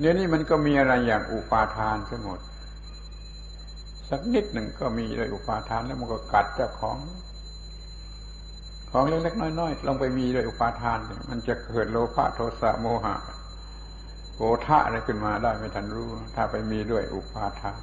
เดี๋ยวนี้มันก็มีอะไรอย่างอุปาทานทั้งหมด สักนิดหนึ่งก็มีเลยอุปาทานแล้วมันก็กัดเจ้าของ ของเล็กๆน้อยๆลงไปมีเลยอุปาทาน มันจะเกิดโลภะโทสะโมหะโกธะอะไรขึ้นมาได้ไม่ทันรู้ ถ้าไปมีด้วยอุปาทาน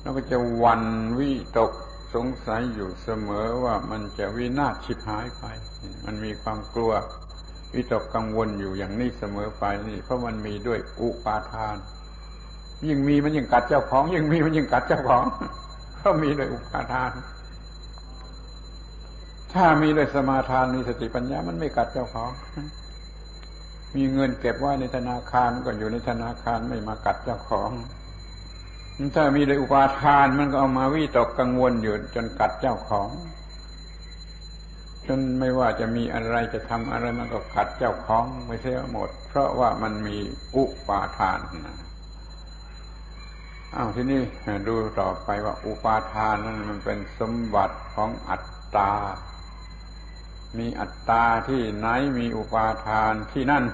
แล้วก็จะวันวิตกสงสัยอยู่เสมอว่ามันจะวินาศฉิบหายไป มันมีความกลัว วิตกกังวลอยู่อย่างนี้เสมอไปนี่เพราะมันมีด้วยอุปาทาน ยิ่งมีมันยิ่งกัดเจ้าของ ยิ่งมีมันยิ่งกัดเจ้าของเพราะมีด้วยอุปาทาน ถ้ามีด้วยสมาทานมีสติปัญญามันไม่กัดเจ้าของ มีเงินเก็บไว้ในธนาคารก็อยู่ในธนาคารไม่มากัดเจ้าของถ้ามีด้วยอุปาทานมันก็เอามาวิตกกังวลอยู่จนกัดเจ้าของ จนไม่ว่าจะมีอะไรจะทำอะไรมันก็กัดเจ้าของไม่เสียหมด เพราะว่ามันมีอุปาทานนะอ้าวทีนี้ดูต่อไปว่าอุปาทานนั้นมันเป็นสมบัติของอัตตา มีอัตตาที่ไหนมีอุปาทานที่นั่น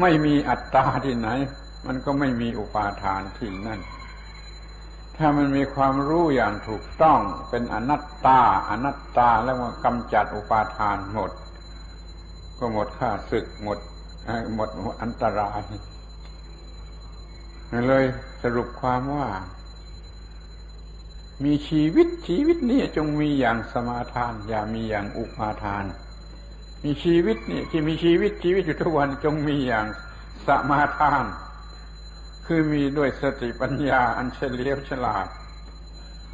ไม่มีอัตตาที่ไหน มันก็ไม่มีอุปาทานที่นั่น ถ้ามันมีความรู้อย่างถูกต้องเป็นอนัตตา อนัตตาแล้วมันกำจัดอุปาทานหมด ก็หมดค่าศึกหมดหมดอันตรายเลยสรุปความว่า มีชีวิตชีวิตนี้จงมีอย่างสมาทาน อย่ามีอย่างอุปาทาน มีชีวิตนี่ที่มีชีวิตชีวิตอยู่ทุกวันจงมีอย่างสมาทาน คือมีด้วยสติปัญญาอันเฉลียวฉลาด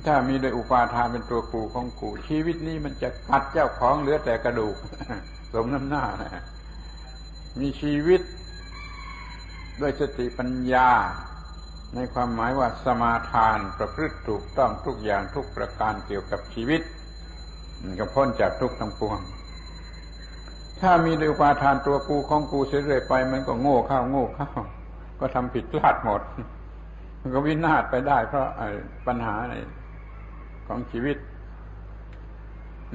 ถ้ามีด้วยอุปาทานเป็นตัวกูของกู ชีวิตนี้มันจะกัดเจ้าของเหลือแต่กระดูก สมน้ำหน้านะมีชีวิตด้วยสติปัญญา ในความหมายว่าสมาทานประพฤติถูกต้องทุกอย่างทุกประการเกี่ยวกับชีวิตก็พ้นจากทุกทั้งปวง ถ้ามีด้วยอุปาทานตัวกูของกูเสียเรื่อยไป มันก็โง่เข้าโง่เข้า ก็ทำผิดพลาดหมด มันก็วินาศไปได้ เพราะปัญหาในของชีวิต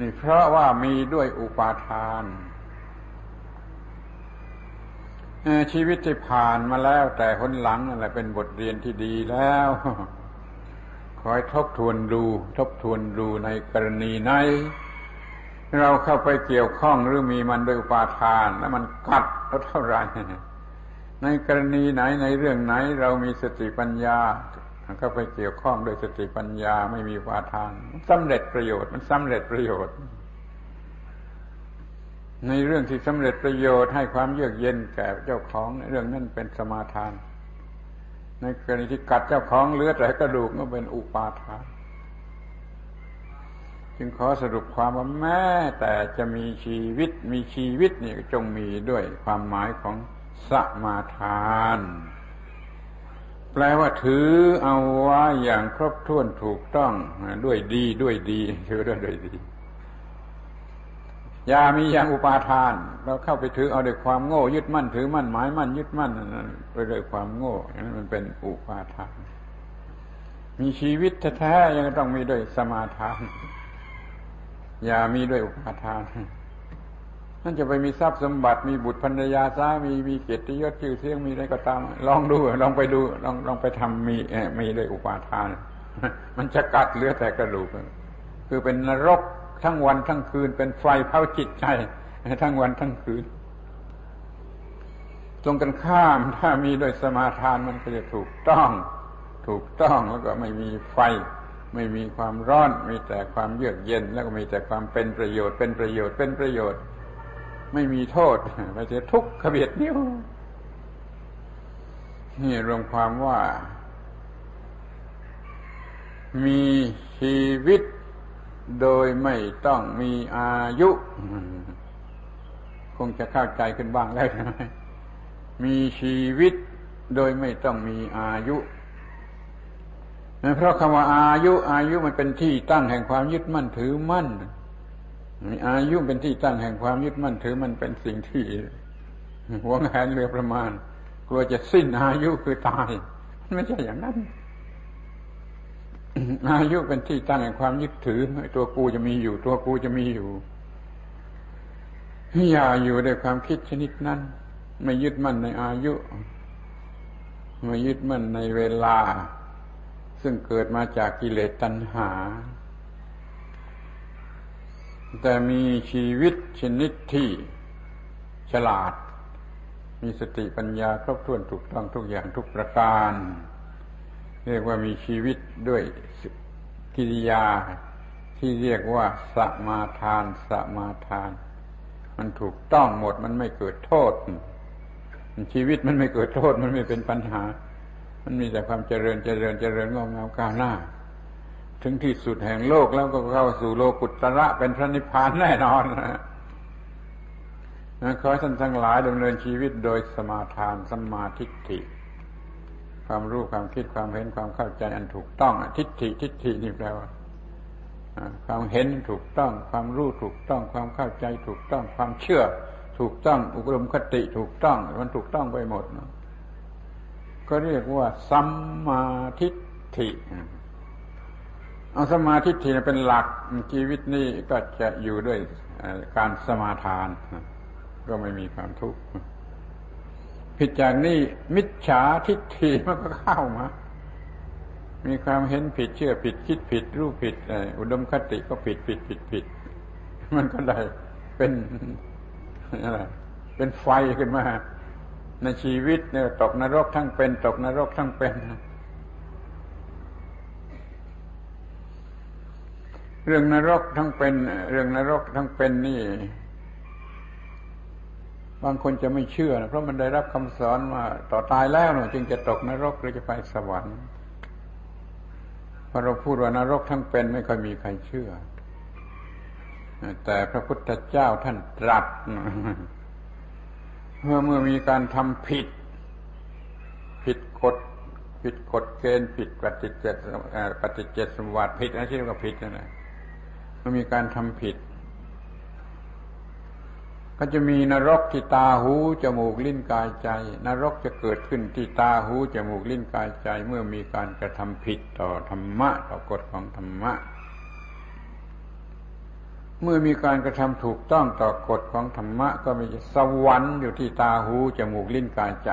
นี่เพราะว่ามีด้วยอุปาทานชีวิตที่ผ่านมาแล้ว แต่คนหลังนั่นแหละเป็นบทเรียนที่ดีแล้วคอยทบทวนดู ทบทวนดูในกรณีไหนเราเข้าไปเกี่ยวข้องหรือมีมันด้วยอุปาทาน แล้วมันกัดแล้วเท่าไหร่ ในกรณีไหนในเรื่องไหนเรามีสติปัญญาก็ไปเกี่ยวข้องด้วยสติปัญญาไม่มีวาทานสำเร็จประโยชน์มันสำเร็จประโยชน์ ในเรื่องที่สำเร็จประโยชน์ให้ความเยือกเย็นแก่เจ้าของเรื่องนั้นเป็นสมาทาน ในกรณีที่กัดเจ้าของเลือดแต่กระดูกก็เป็นอุปาทาน จึงขอสรุปความว่าแม้แต่จะมีชีวิตมีชีวิตนี่จงมีด้วยความหมายของ สมาทาน แปลว่าถือเอาไว้อย่างครบถ้วนถูกต้องด้วยดีด้วยดีถือด้วยด้วยดีอย่ามีอย่างอุปาทาน เราเข้าไปถือเอาด้วยความโง่ ยึดมั่นถือมั่นหมายมั่นยึดมั่นไปด้วยความโง่อย่างนั้นมันเป็นอุปาทาน มีชีวิตแท้ๆยังต้องมีด้วยสมาทาน อย่ามีด้วยอุปาทาน นั่นจะไปมีทรัพย์สมบัติมีบุตรภรรยาสามีมีเกียรติยศชื่อเสียงมีอะไรก็ตาม ลองดูลองไปดูลองลองไปทำมีมีด้วยอุปาทาน มันจะกัดเหลือแต่กระดูกคือเป็นนรกทั้งวันทั้งคืน เป็นไฟเผาจิตใจ ทั้งวันทั้งคืนตรงกันข้ามถ้ามีโดยสมาทานมันก็จะถูกต้อง ถูกต้องแล้วก็ไม่มีไฟ ไม่มีความร้อน มีแต่ความเยือกเย็น แล้วก็มีแต่ความเป็นประโยชน์เป็นประโยชน์เป็นประโยชน์ ไม่มีโทษไม่ใช่ทุกข์ขบียดนิ้วนี่รวมความว่า มีชีวิตโดยไม่ต้องมีอายุ คงจะเข้าใจขึ้นบ้างแล้วใช่ไหมมีชีวิตโดยไม่ต้องมีอายุเพราะคำว่าอายุ อายุมันเป็นที่ตั้งแห่งความยึดมั่นถือมั่น อายุเป็นที่ตั้งแห่งความยึดมั่นถือมันเป็นสิ่งที่หัวแหนเรือประมาณ กลัวจะสิ้นอายุคือตายไม่ใช่อย่างนั้นอายุเป็นที่ตั้งแห่งความยึดถือตัวกูจะมีอยู่ ตัวกูจะมีอยู่อย่าอยู่ด้วยความคิดชนิดนั้น ไม่ยึดมั่นในอายุ ไมายึดมั่นในเวลา ซึ่งเกิดมาจากกิเลสตัณหา แต่มีชีวิตชนิดที่ฉลาด มีสติปัญญาครบถ้วนถูกต้องทุกอย่างทุกประการ เรียกว่ามีชีวิตด้วยกิริยาที่เรียกว่าสมาทานสมาทาน มันถูกต้องหมดมันไม่เกิดโทษ ชีวิตมันไม่เกิดโทษมันไม่เป็นปัญหา มันมีแต่ความเจริญเจริญเจริญงอกงามก้าวหน้า ถึงที่สุดแห่งโลกแล้วก็เข้าสู่โลกุตระเป็นพระนิพพานแน่นอนนะขอท่านทั้งหลายดำเนินชีวิตโดยสมาทานสมาทิฏฐิ ความรู้ความคิดความเห็นความเข้าใจอันถูกต้องทิฏฐิทิฏฐินี่แปลว่าความเห็นถูกต้อง ความรู้ถูกต้อง ความเข้าใจถูกต้อง ความเชื่อ ถูกต้องอุกรมคติถูกต้อง มันถูกต้องไปหมดนะก็เรียกว่าสัมมาทิฏฐิ เอาสมาธิฐิเป็นหลักชีวิตนี้ก็จะอยู่ด้วยการสมาทาน ก็ไม่มีความทุกข์ผิดจากนี้มิจฉาทิฏฐิมันก็เข้ามา มีความเห็นผิดเชื่อผิดคิดผิด รู้ผิดอุดมคติก็ผิดผิดผิดผิด มันก็ได้เป็นอะไรเป็นไฟขึ้นมา ในชีวิตเนี่ยตกนรกทั้งเป็น ตกนรกทั้งเป็น เรื่องนรกทั้งเป็น เรื่องนรกทั้งเป็นนี่ บางคนจะไม่เชื่อนะเพราะมันได้รับคำสอนมาต่อตายแล้วนะจึงจะตกนรกหรือจะไปสวรรค์พอเราพูดว่านรกทั้งเป็นไม่ค่อยมีใครเชื่อ แต่พระพุทธเจ้าท่านตรัสเมื่อเมื่อมีการทำผิด ผิดกฎผิดกฎเกณฑ์ผิดปฏิจจปฏิจจสมบัติผิดอะไรที่เรียกว่าผิดนั่นแหละ มื่อมีการทำผิด ก็จะมีนรกที่ตาหูจมูกลิ้นกายใจ นรกจะเกิดขึ้นที่ตาหูจมูกลิ้นกายใจ เมื่อมีการกระทำผิดต่อธรรมะต่อกฎของธรรมะ เมื่อมีการกระทำถูกต้องต่อกฎของธรรมะ ก็มีสวรรค์อยู่ที่ตาหูจมูกลิ้นกายใจ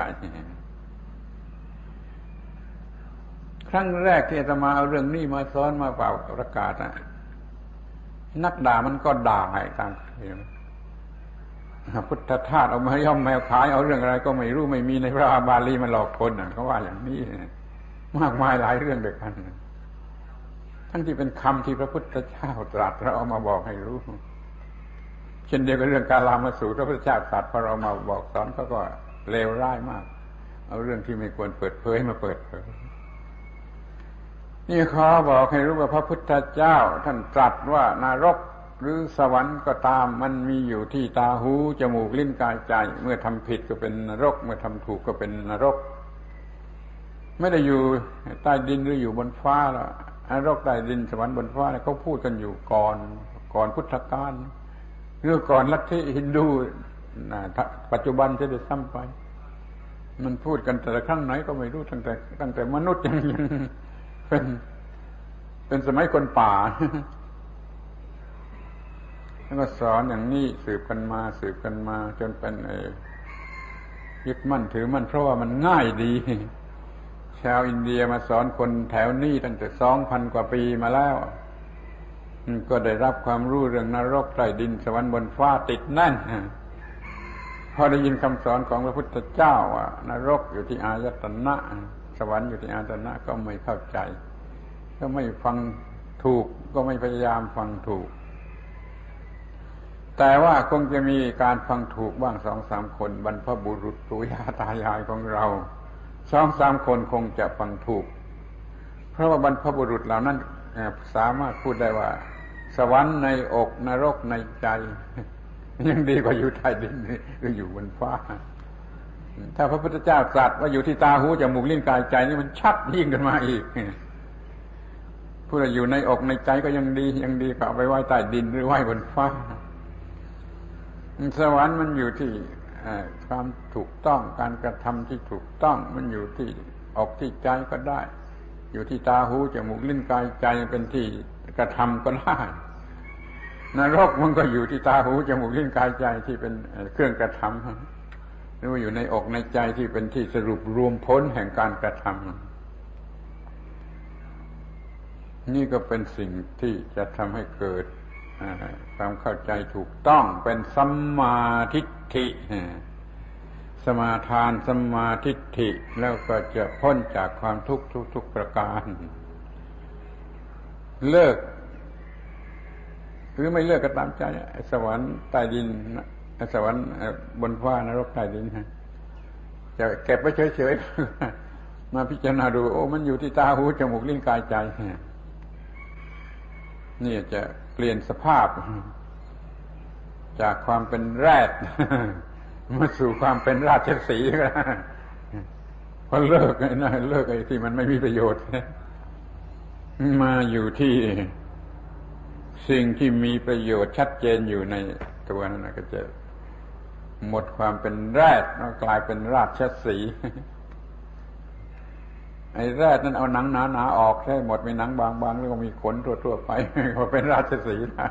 ครั้งแรกที่อาตมาเอาเรื่องนี้มาสอนมาเป่าประกาศนะ นักด่ามันก็ด่าให้ตามเห็นพุทธทาสเอามาย่อมแมวขายเอาเรื่องอะไร ก็ไม่รู้ไม่มีในพระบาลีมันหลอกคนเขาว่าอย่างนี้มากมายหลายเรื่องเดียวกัน ทั้งที่เป็นคำที่พระพุทธเจ้าตรัสเราเอามาบอกให้รู้ เช่นเดียวกับเรื่องการลามาสู่พระพุทธเจ้าตรัสพอเรามาบอกสอนเขาก็เลวร้ายมาก เอาเรื่องที่ไม่ควรเปิดเผยมาเปิดเผย นี่ขอบอกให้รู้ว่าพระพุทธเจ้า ท่านตรัสว่านารกหรือสวรรค์ก็ตามมันมีอยู่ที่ตาหูจมูกลิ้นกายใจ เมื่อทำผิดก็เป็นนรก เมื่อทำถูกก็เป็นนรก ไม่ได้อยู่ใต้ดินหรืออยู่บนฟ้าละนรกใต้ดินสวรรค์บนฟ้าเนี่ยเขาพูดกันอยู่ก่อนก่อนพุทธกาลเรื่องก่อนลัทธิฮินดูนะปัจจุบันจะได้ซ้ำไป มันพูดกันแต่ละครั้งไหนก็ไม่รู้ตั้งแต่ตั้งแต่มนุษย์ยังยัง เป็น เป็นสมัยคนป่า แล้วก็สอนอย่างนี้สืบกันมา สืบกันมา จนเป็นเอยึดมั่นถือมั่นเพราะว่ามันง่ายดี ชาวอินเดียมาสอนคนแถวนี้ตั้งแต่สองพันกว่าปีมาแล้วก็ได้รับความรู้เรื่องนรกใต้ดินสวรรค์บนฟ้าติดแน่นพอได้ยินคำสอนของพระพุทธเจ้าว่านรกอยู่ที่อายตนะ สวรรค์อยู่ที่อายตนะก็ไม่เข้าใจ ก็ไม่ฟังถูกก็ไม่พยายามฟังถูก แต่ว่าคงจะมีการฟังถูกบ้างสองสามคน บรรพบุรุษปู่ย่าตายายของเราสองสามคนคงจะฟังถูก เพราะว่าบรรพบุรุษเหล่านั้นสามารถพูดได้ว่า สวรรค์ในอกนรกในใจ ยังดีกว่าอยู่ใต้ดินหรืออยู่บนฟ้า ถ้าพระพุทธเจ้าตรัสว่าอยู่ที่ตาหูจมูกลิ้นกายใจนี่มันชัดยิ่งขึ้นมาอีกพูดอยู่ในอกในใจก็ยังดียังดีกว่าไปไหว้ใต้ดินหรือไหว้บนฟ้า สวรรค์มันอยู่ที่ความถูกต้องการกระทำที่ถูกต้องมันอยู่ที่ออกที่ใจก็ได้ อยู่ที่ตาหูจมูกลิ้นกายใจเป็นที่กระทำก็ได้นรกมันก็อยู่ที่ตาหูจมูกลิ้นกายใจที่เป็นเครื่องกระทำ หรือว่าอยู่ในอกในใจที่เป็นที่สรุปรวมพ้นแห่งการกระทำนี่ก็เป็นสิ่งที่จะทำให้เกิดความเข้าใจถูกต้องเป็นสัมมาทิฏฐิสมาทานสมาทิฏฐิแล้วก็จะพ้นจากความทุกข์ทุก ๆ ประการ เลิก หรือไม่เลิกก็ตามใจสวรรค์ใต้ดิน สวรรค์บนฟ้านรกใต้ดินจะเก็บไว้เฉยๆ มาพิจารณาดู โอ้ มันอยู่ที่ตาหูจมูกลิ้นกายใจนี่จะเปลี่ยนสภาพ จากความเป็นแรดมาสู่ความเป็นราชสีก็พอเลิกไอ้นั่นเลิกไอ้ที่มันไม่มีประโยชน์ มาอยู่ที่สิ่งที่มีประโยชน์ชัดเจนอยู่ในตัวนั้นก็จะ หมดความเป็นแรดกลายเป็นราชสีไอ้แรดนั้นเอาหนังหนาๆออกใช่หมดมีหนังบางๆแล้วก็มีขนทั่วๆไปก็เป็นราชสีได้